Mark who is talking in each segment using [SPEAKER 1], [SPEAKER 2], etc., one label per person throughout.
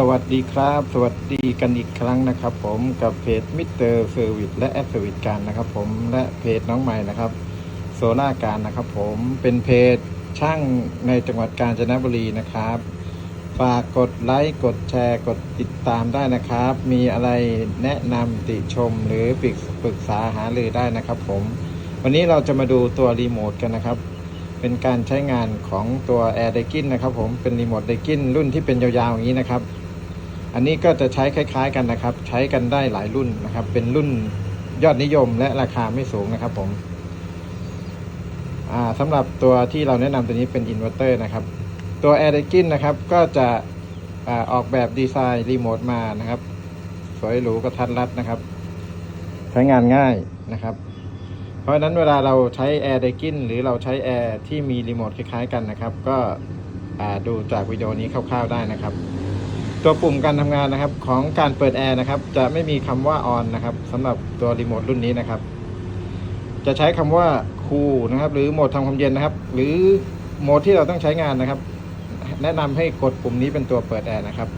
[SPEAKER 1] สวัสดีครับ สวัสดีกันอีกครั้งนะครับ ผมกับเพจมิเตอร์เซอร์วิสและแอดเซอร์วิสการนะครับ ผมและเพจน้องใหม่นะครับโซล่าการนะครับ ผมเป็นเพจช่างในจังหวัดกาญจนบุรีนะครับ ฝากกดไลค์กดแชร์กดติดตามได้นะครับ มีอะไรแนะนำติชมหรือปรึกษาหารือได้นะครับ ผม วันนี้เราจะมาดูตัวรีโมทกันนะครับเป็นการใช้งานของตัว Air d a k i n นะครับผมเป็นรีโมท d a k i n รุ่นที่เป็นยาวๆอย่างนี้นะครับ อันนี้ก็จะใช้คล้าย ๆ กันนะครับ ใช้กันได้หลายรุ่นนะครับ เป็นรุ่นยอดนิยมและราคาไม่สูงนะครับผมสำหรับตัวที่เราแนะนำตัวนี้เป็นอินเวอร์เตอร์นะครับ ตัว Air d a k i n นะครับก็จะอออกแบบดีไซน์รีโมทมานะครับ สวยหรูกระทัดรัดนะครับ ใช้งานง่ายนะครับ เพราะนั้นเวลาเราใช้ Air d a k i n หรือเราใช้ Air ที่มีรีโมทคล้ายๆกันนะครับ ก็ดูจากวิดีโอนี้คร่าวๆได้นะครับ ตัวปุ่มการทำงานนะครับของการเปิดแอร์นะครับจะไม่มีคำว่า on นนะครับสำหรับตัวรีโมทรุ่นนี้นะครับ จะใช้คำว่า cool นะครับ หรือโหมดทำความเย็นนะครับ หรือโหมดที่เราต้องใช้งานนะครับ แนะนำให้กดปุ่มนี้เป็นตัวเปิดแอร์นะครับ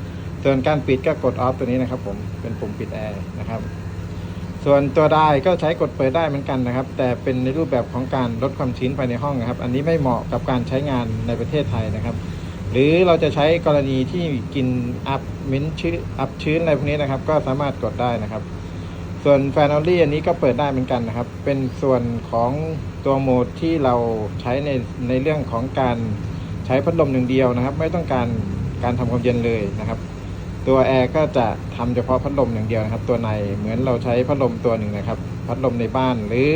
[SPEAKER 1] ส่วนการปิดก็กด off ตัวนี้นะครับผมเป็นปุ่มปิดแอร์นะครับส่วนตัวได้ก็ใช้กดเปิดได้เหมือนกันนะครับ แต่เป็นในรูปแบบของการลดความชื้นภายในห้องนะครับ อันนี้ไม่เหมาะกับการใช้งานในประเทศไทยนะครับ หรือเราจะใช้กรณีที่กินอัพมิ้นชื้นอัพชื้นอะไรพวกนี้นะครับ ก็สามารถกดได้นะครับ ส่วนแฟนอลลี่อันนี้ก็เปิดได้เหมือนกันนะครับ เป็นส่วนของตัวโหมดที่เราใช้ในในเรื่องของการใช้พัดลมหนึ่งเดียวนะครับ ไม่ต้องการการทำความเย็นเลยนะครับ ตัวแอร์ก็จะทำเฉพาะพัดลมอย่างเดียวนะครับ ตัวในเหมือนเราใช้พัดลมตัวหนึ่งนะครับ พัดลมในบ้านหรือ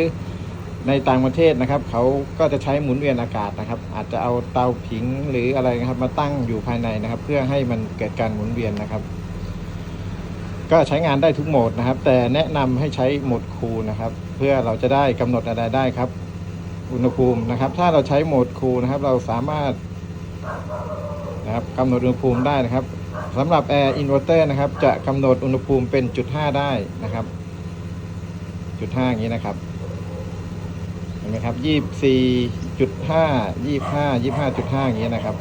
[SPEAKER 1] ในต่างประเทศนะครับ เขาก็จะใช้หมุนเวียนอากาศนะครับ อาจจะเอาเตาผิงหรืออะไรนะครับ มาตั้งอยู่ภายในนะครับ เพื่อให้มันเกิดการหมุนเวียนนะครับ ก็ใช้งานได้ทุกโหมดนะครับ แต่แนะนำให้ใช้โหมดคูลนะครับ เพื่อเราจะได้กำหนดอะไรได้ครับ อุณหภูมินะครับ ถ้าเราใช้โหมดคูลนะครับ เราสามารถนะครับกำหนดอุณหภูมิได้นะครับสำหรับแอร์อินเวอร์เตอร์นะครับ จะกำหนดอุณหภูมิเป็นจุดห้าได้นะครับ จุดห้าอย่างนี้นะครับ ห็นไหมครับยี่สี่จุดห้ายี่ห้ายี่ห้าจุดห้าอย่างนี้นะครับ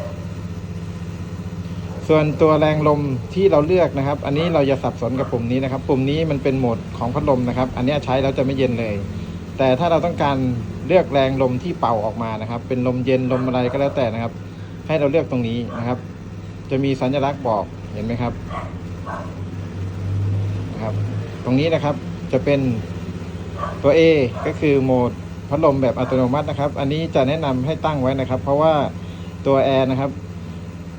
[SPEAKER 1] ส่วนตัวแรงลมที่เราเลือกนะครับ อันนี้เราอย่าสับสนกับปุ่มนี้นะครับ ปุ่มนี้มันเป็นโหมดของพัดลมนะครับ อันนี้ใช้แล้วจะไม่เย็นเลย แต่ถ้าเราต้องการเลือกแรงลมที่เป่าออกมานะครับ เป็นลมเย็นลมอะไรก็แล้วแต่นะครับ ให้เราเลือกตรงนี้นะครับ จะมีสัญลักษณ์บอกเห็นไหมครับนะครับ ตรงนี้นะครับจะเป็นตัว A ก็คือโหมด พัดลมแบบอัตโนมัตินะครับ อันนี้จะแนะนำให้ตั้งไว้นะครับ เพราะว่าตัวแอร์นะครับ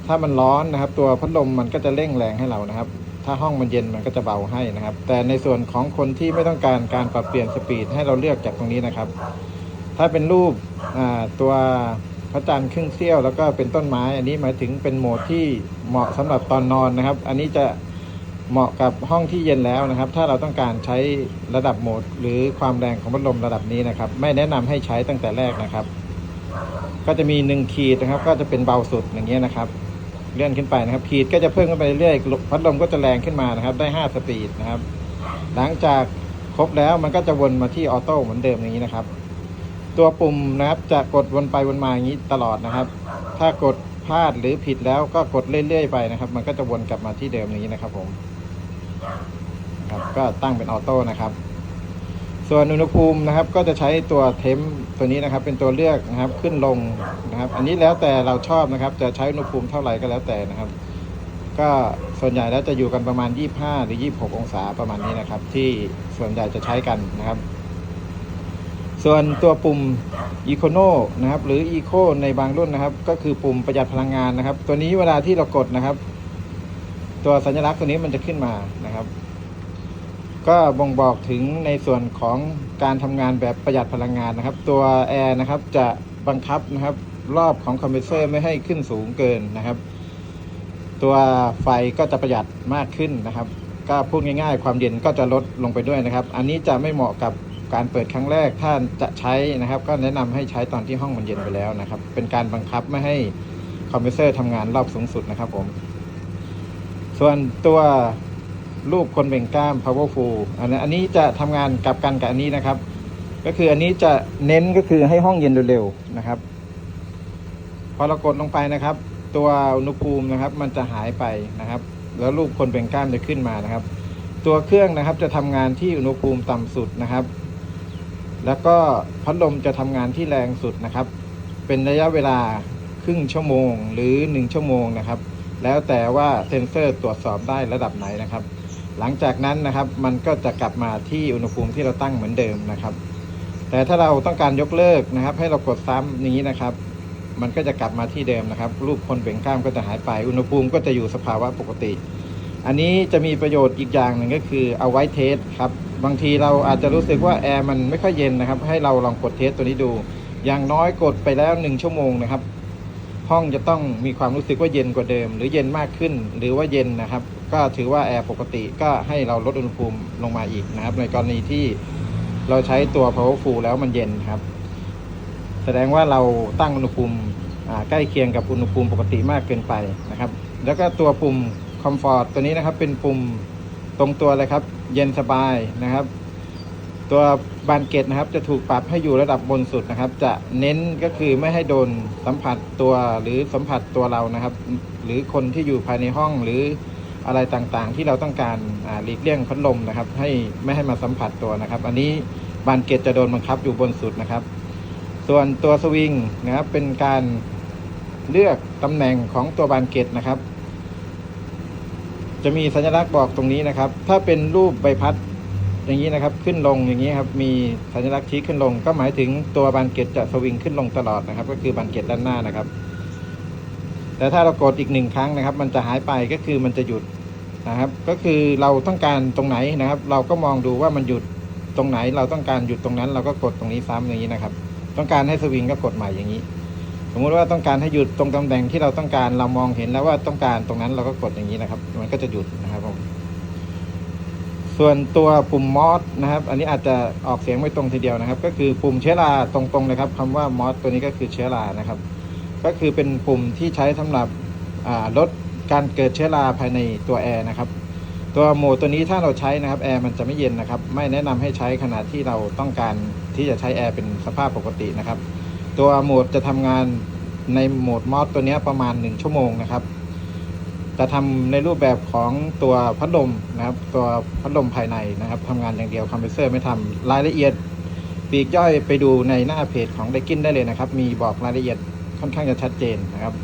[SPEAKER 1] ถ้ามันร้อนนะครับ ตัวพัดลมมันก็จะเร่งแรงให้เรานะครับ ถ้าห้องมันเย็นมันก็จะเบาให้นะครับ แต่ในส่วนของคนที่ไม่ต้องการการปรับเปลี่ยนสปีดให้เราเลือกจากตรงนี้นะครับ ถ้าเป็นรูปตัวพระจันทร์ครึ่งเสี้ยวแล้วก็เป็นต้นไม้ อันนี้หมายถึงเป็นโหมดที่เหมาะสำหรับตอนนอนนะครับ อันนี้จะ เหมาะกับห้องที่เย็นแล้วนะครับ ถ้าเราต้องการใช้ระดับโหมด หรือความแรงของพัดลมระดับนี้นะครับ ไม่แนะนำให้ใช้ตั้งแต่แรกนะครับ ก็จะมีหนึ่งขีดนะครับ ก็จะเป็นเบาสุดอย่างเงี้ยนะครับ เลื่อนขึ้นไปนะครับ ขีดก็จะเพิ่มขึ้นไปเรื่อยๆพัดลมก็จะแรงขึ้นมานะครับ ได้ 5 สปีดนะครับ หลังจากครบแล้วมันก็จะวนมาที่ออโต้เหมือนเดิมอย่างนี้นะครับ ตัวปุ่มนะครับจะกดวนไปวนมาอย่างนี้ตลอดนะครับ ถ้ากดพลาดหรือผิดแล้วก็กดเรื่อยๆไปนะครับ มันก็จะวนกลับมาที่เดิมอย่างนี้นะครับผม ครับก็ตั้งเป็นออโต้นะครับ ส่วนอุณหภูมินะครับ ก็จะใช้ตัวเทมตัวนี้นะครับ เป็นตัวเลือกนะครับขึ้นลงนะครับ อันนี้แล้วแต่เราชอบนะครับ จะใช้อุณหภูมิเท่าไหร่ก็แล้วแต่นะครับ ก็ส่วนใหญ่แล้วจะอยู่กันประมาณ 25 หรือ 26 องศาประมาณนี้นะครับ ที่ส่วนใหญ่จะใช้กันนะครับ ส่วนตัวปุ่ม Econo นะครับ หรือ Eco ในบางรุ่นนะครับ ก็คือปุ่มประหยัดพลังงานนะครับ ตัวนี้เวลาที่เรากดนะครับ ตัวสัญลักษณ์ตัวนี้มันจะขึ้นมานะครับ ก็บ่งบอกถึงในส่วนของการทำงานแบบประหยัดพลังงานนะครับ ตัวแอร์นะครับจะบังคับนะครับรอบของคอมเพรสเซอร์ไม่ให้ขึ้นสูงเกินนะครับ ตัวไฟก็จะประหยัดมากขึ้นนะครับ ก็พูดง่ายๆ ความเย็นก็จะลดลงไปด้วยนะครับ อันนี้จะไม่เหมาะกับการเปิดครั้งแรกถ้าจะใช้นะครับ ก็แนะนำให้ใช้ตอนที่ห้องมันเย็นไปแล้วนะครับ เป็นการบังคับไม่ให้คอมเพรสเซอร์ทำงานรอบสูงสุดนะครับผม ส่วนตัวรูปคนเบ่งกล้าม powerful อันนี้อันนี้จะทำงานกลับกันกับอันนี้นะครับ ก็คืออันนี้จะเน้นก็คือให้ห้องเย็นเร็วๆนะครับ พอเรากดลงไปนะครับ ตัวอุณหภูมินะครับ มันจะหายไปนะครับ แล้วรูปคนเป็นกล้ามจะขึ้นมานะครับ ตัวเครื่องนะครับจะทำงานที่อุณหภูมิต่ำสุดนะครับ แล้วก็พัดลมจะทำงานที่แรงสุดนะครับ เป็นระยะเวลาครึ่งชั่วโมงหรือ 1 ชั่วโมงนะครับ แล้วแต่ว่าเซ็นเซอร์ตรวจสอบได้ระดับไหนนะครับ หลังจากนั้นนะครับมันก็จะกลับมาที่อุณหภูมิที่เราตั้งเหมือนเดิมนะครับ แต่ถ้าเราต้องการยกเลิกนะครับ ให้เรากดซ้ำอย่านี้นะครับ มันก็จะกลับมาที่เดิมนะครับ รูปคนเบ่งกล้ามก็จะหายไปอุณหภูมิก็จะอยู่สภาวะปกติ อันนี้จะมีประโยชน์อีกอย่างหนึ่งก็คือเอาไว้เทสครับบางทีเราอาจจะรู้สึกว่าแอร์มันไม่ค่อยเย็นนะครับ ให้เราลองกดเทสตัวนี้ดู อย่างน้อยกดไปแล้วหนึ่งชั่วโมงนะครับ ห้องจะต้องมีความรู้สึกว่าเย็นกว่าเดิม หรือเย็นมากขึ้นหรือว่าเย็นนะครับ ก็ถือว่าแอร์ปกติก็ให้เราลดอุณหภูมิลงมาอีกนะครับ ในกรณีที่เราใช้ตัว powerful แล้วมันเย็นครับ แสดงว่าเราตั้งอุณหภูมิใกล้เคียงกับอุณหภูมิปกติมากเกินไปนะครับ แล้วก็ตัวปุ่ม Comfort ตัวนี้นะครับเป็นปุ่มตรงตัวเลยครับ เย็นสบายนะครับ ตัวบานเกตนะครับจะถูกปรับให้อยู่ระดับบนสุดนะครับ จะเน้นก็คือไม่ให้โดนสัมผัสตัวหรือสัมผัสตัวเรานะครับ หรือคนที่อยู่ภายในห้องหรืออะไรต่างๆ ที่เราต้องการหลีกเลี่ยงพัดลมนะครับ ให้ไม่ให้มาสัมผัสตัวนะครับ อันนี้บานเกตจะโดนบังคับอยู่บนสุดนะครับ ส่วนตัวสวิงนะครับเป็นการเลือกตำแหน่งของตัวบานเกตนะครับ จะมีสัญลักษณ์บอกตรงนี้นะครับ ถ้าเป็นรูปใบพัด อย่างนี้นะครับขึ้นลงอย่างนี้ครับมีสัญลักษณ์ชี้ขึ้นลง ก็หมายถึงตัวบานเกตจะสวิงขึ้นลงตลอดนะครับ ก็คือบานเกตด้านหน้านะครับ แต่ถ้าเรากดอีกหนึ่งครั้งนะครับ มันจะหายไปก็คือมันจะหยุดนะครับ ก็คือเราต้องการตรงไหนนะครับ เราก็มองดูว่ามันหยุดตรงไหน เราต้องการหยุดตรงนั้น เราก็กดตรงนี้ซ้ำอย่างนี้นะครับ ต้องการให้สวิงก็กดใหม่อย่างนี้ สมมุติว่าต้องการให้หยุดตรงตำแหน่งที่เราต้องการเรามองเห็นแล้วว่าต้องการตรงนั้นเราก็กดอย่างนี้นะครับ มันก็จะหยุดนะครับผม ส่วนตัวปุ่มมอสนะครับ อันนี้อาจจะออกเสียงไม่ตรงทีเดียวนะครับ ก็คือปุ่มเชื้อราตรงๆเลยครับคำว่ามอสตัวนี้ก็คือเชื้อรานะครับ ก็คือเป็นปุ่มที่ใช้สำหรับลดการเกิดเชื้อราภายในตัวแอร์นะครับ ตัวโหมดตัวนี้ถ้าเราใช้นะครับแอร์มันจะไม่เย็นนะครับ ไม่แนะนำให้ใช้ขณะที่เราต้องการที่จะใช้แอร์เป็นสภาพปกตินะครับ ตัวโหมดจะทำงานในโหมดมอสตัวนี้ประมาณ 1 ชั่วโมงนะครับ จะทำในรูปแบบของตัวพัดลมนะครับ ตัวพัดลมภายในนะครับทำงานอย่างเดียวคอมเพรสเซอร์ไม่ทำรายละเอียดปีกย่อยไปดูในหน้าเพจของไดกินได้เลยนะครับ มีบอกรายละเอียดค่อนข้างจะชัดเจนนะครับ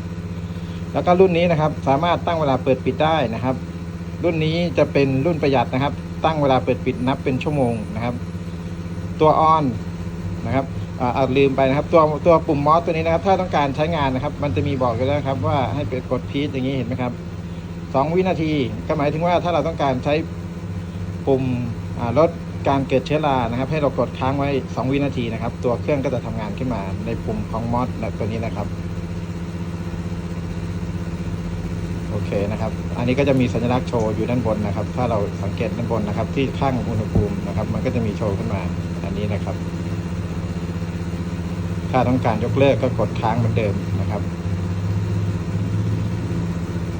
[SPEAKER 1] แล้วก็รุ่นนี้นะครับสามารถตั้งเวลาเปิดปิดได้นะครับ รุ่นนี้จะเป็นรุ่นประหยัดนะครับ ตั้งเวลาเปิดปิดนับเป็นชั่วโมงนะครับ ตัวออนนะครับอาอ่าลืมไปนะครับตัวตัวปุ่มมอสตัวนี้นะครับ ถ้าต้องการใช้งานนะครับ มันจะมีบอกอยู่แล้วครับว่าให้ไปกดพีชอย่างนี้เห็นไหมครับ สองวินาทีก็หมายถึงว่าถ้าเราต้องการใช้ปุ่มลดการเกิดเชื้อรานะครับ ให้เรากดค้างไว้ 2 วินาทีนะครับ ตัวเครื่องก็จะทำงานขึ้นมาในปุ่มของมอสตัวนี้นะครับโอเคนะครับ อันนี้ก็จะมีสัญลักษณ์โชว์อยู่ด้านบนนะครับ ถ้าเราสังเกตด้านบนนะครับ ที่ข้างอุณหภูมินะครับ มันก็จะมีโชว์ขึ้นมาอันนี้นะครับ ถ้าต้องการยกเลิกก็กดค้างเหมือนเดิมนะครับ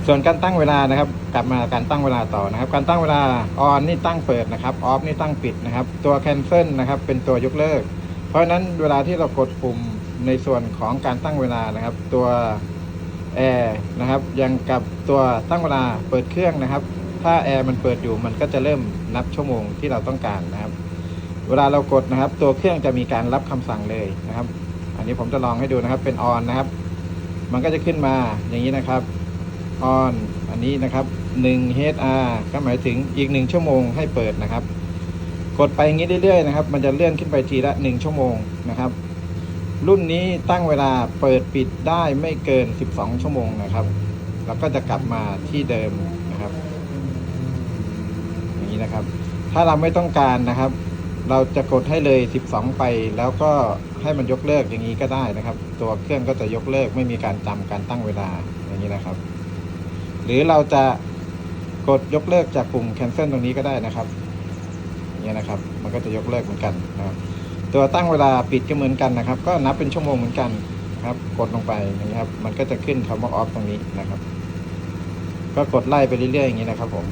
[SPEAKER 1] ส่วนการตั้งเวลานะครับ กลับมาการตั้งเวลาต่อนะครับ การตั้งเวลาออนนี่ตั้งเปิดนะครับออฟนี่ตั้งปิดนะครับ ตัว cancel นะครับ เป็นตัวยกเลิก เพราะฉะนั้นเวลาที่เรากดปุ่มในส่วนของการตั้งเวลานะครับ ตัวแอร์นะครับยังกับตัวตั้งเวลาเปิดเครื่องนะครับ ถ้าแอร์มันเปิดอยู่มันก็จะเริ่มนับชั่วโมงที่เราต้องการนะครับ เวลาเรากดนะครับ ตัวเครื่องจะมีการรับคำสั่งเลยนะครับ อันนี้ผมจะลองให้ดูนะครับเป็นออนนะครับ มันก็จะขึ้นมาอย่างนี้นะครับ ออนอันนี้นะครับ1 HR ก็หมายถึงอีก 1 ชั่วโมงให้เปิดนะครับ กดไปอย่างนี้เรื่อยๆนะครับ มันจะเลื่อนขึ้นไปทีละ 1 ชั่วโมงนะครับ รุ่นนี้ตั้งเวลาเปิดปิดได้ไม่เกิน 12 ชั่วโมงนะครับ แล้วก็จะกลับมาที่เดิมนะครับอย่างนี้นะครับ ถ้าเราไม่ต้องการนะครับ เราจะกดให้เลย 12 ไป แล้วก็ให้มันยกเลิกอย่างนี้ก็ได้นะครับ ตัวเครื่องก็จะยกเลิกไม่มีการจำการตั้งเวลาอย่างนี้นะครับ หรือเราจะกดยกเลิกจากปุ่ม cancel ตรงนี้ก็ได้นะครับอย่างนี้นะครับ มันก็จะยกเลิกเหมือนกันนะครับ ตัวตั้งเวลาปิดก็เหมือนกันนะครับ ก็นับเป็นชั่วโมงเหมือนกันนะครับ กดลงไปอย่างนี้ครับ มันก็จะขึ้นคำว่า off ตรงนี้นะครับ ก็กดไล่ไปเรื่อยๆอย่างนี้นะครับผม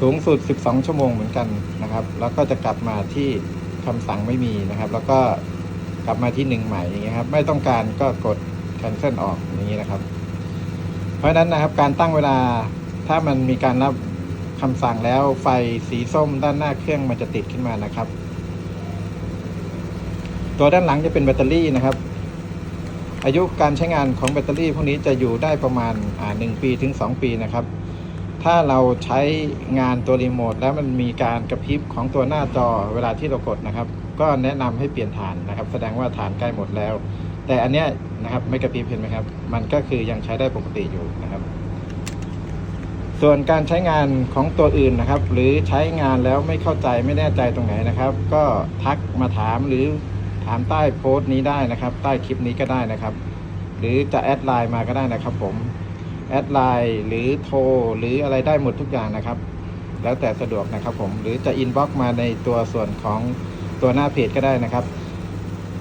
[SPEAKER 1] สูงสุด 12 ชั่วโมงเหมือนกันนะครับ แล้วก็จะกลับมาที่คำสั่งไม่มีนะครับ แล้วก็กลับมาที่หนึ่งใหม่อย่างเงี้ยครับ ไม่ต้องการก็กด cancel ออกอย่างนี้นะครับ เพราะฉะนั้นนะครับการตั้งเวลาถ้ามันมีการรับคำสั่งแล้วไฟสีส้มด้านหน้าเครื่องมันจะติดขึ้นมานะครับ ตัวด้านหลังจะเป็นแบตเตอรี่นะครับ อายุการใช้งานของแบตเตอรี่พวกนี้จะอยู่ได้ประมาณอ่าหนึ่งปีถึง 2 ปีนะครับ ถ้าเราใช้งานตัวรีโมทแล้วมันมีการกระพริบของตัวหน้าจอเวลาที่เรากดนะครับ ก็แนะนำให้เปลี่ยนฐานนะครับ แสดงว่าฐานใกล้หมดแล้ว แต่อันเนี้ยนะครับไม่กระพริบเห็นไหมครับ มันก็คือยังใช้ได้ปกติอยู่นะครับ ส่วนการใช้งานของตัวอื่นนะครับ หรือใช้งานแล้วไม่เข้าใจไม่แน่ใจตรงไหนนะครับ ก็ทักมาถามหรือถามใต้โพสต์นี้ได้นะครับ ใต้คลิปนี้ก็ได้นะครับ หรือจะแอดไลน์มาก็ได้นะครับ ผมแอดไลน์หรือโทรหรืออะไรได้หมดทุกอย่างนะครับ แล้วแต่สะดวกนะครับผมหรือจะอินบ็อกมาในตัวส่วนของตัวหน้าเพจก็ได้นะครับ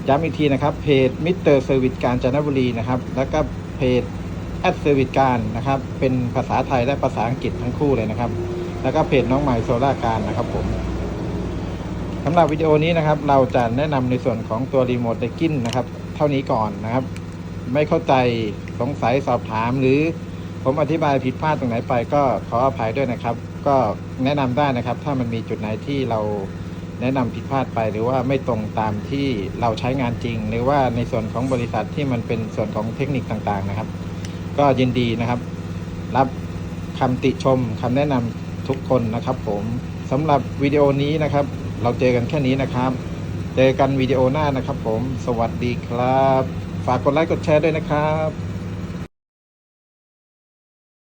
[SPEAKER 1] ย้ำอีกทีนะครับเพจมิสเตอร์เซอร์วิสการจันบุรีนะครับ แล้วก็เพจแอดเซอร์วิสการนะครับ เป็นภาษาไทยและภาษาอังกฤษทั้งคู่เลยนะครับ แล้วก็เพจน้องใหม่โซล่าการนะครับผมสำหรับวิดีโอนี้นะครับ เราจะแนะนำในส่วนของตัวรีโมทไดกินนะครับ เท่านี้ก่อนนะครับ ไม่เข้าใจสงสัยสอบถามหรือผมอธิบายผิดพลาดตรงไหนไปก็ขออภัยด้วยนะครับ ก็แนะนำได้นะครับ ถ้ามันมีจุดไหนที่เรา แนะนำผิดพลาดไป หรือว่าไม่ตรงตามที่เราใช้งานจริง หรือว่าในส่วนของบริษัทที่มันเป็นส่วนของเทคนิคต่างๆนะครับ ก็ยินดีนะครับ รับคำติชมคำแนะนำทุกคนนะครับผมสำหรับวิดีโอนี้นะครับ เราเจอกันแค่นี้นะครับ เจอกันวิดีโอหน้านะครับผม สวัสดีครับ ฝากกดไลค์กดแชร์ด้วยนะครับ